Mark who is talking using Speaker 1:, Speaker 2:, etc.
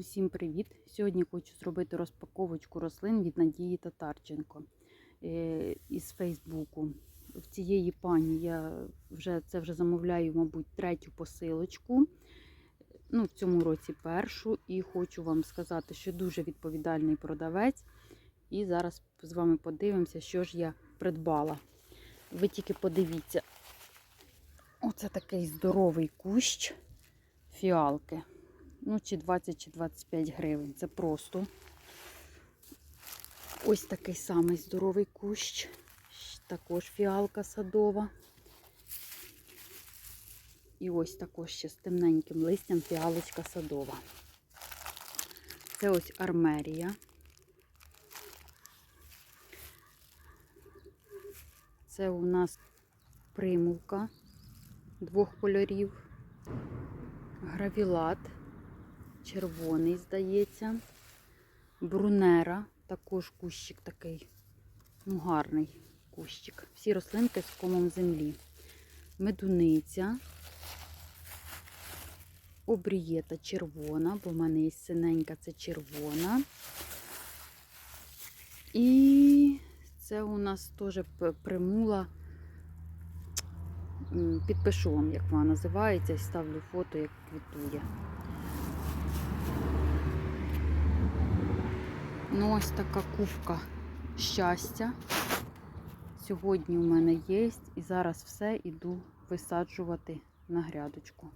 Speaker 1: Усім привіт! Сьогодні хочу зробити розпаковочку рослин від Надії Татарченко е, із Фейсбуку. В цієї пані я вже це вже замовляю, мабуть, третю посилочку. Ну, в цьому році першу. І хочу вам сказати, що дуже відповідальний продавець. І зараз з вами подивимося, що ж я придбала. Ви тільки подивіться, оце такий здоровий кущ фіалки. Ну, чи 20, чи 25 гривень. Це просто. Ось такий самий здоровий кущ. Також фіалка садова. І ось також ще з темненьким листям фіалочка садова. Це ось армерія. Це у нас примулка двох кольорів, гравілат, червоний, здається, брунера, також кущик такий, ну гарний кущик. Всі рослинки з комом землі. Медуниця, обрієта червона, бо в мене є синенька, це червона. І це у нас теж примула. Підпишу вам, як вона називається, і ставлю фото, як квітує. Ну, ось така кубка щастя. Сьогодні у мене є, і зараз все іду висаджувати на грядочку.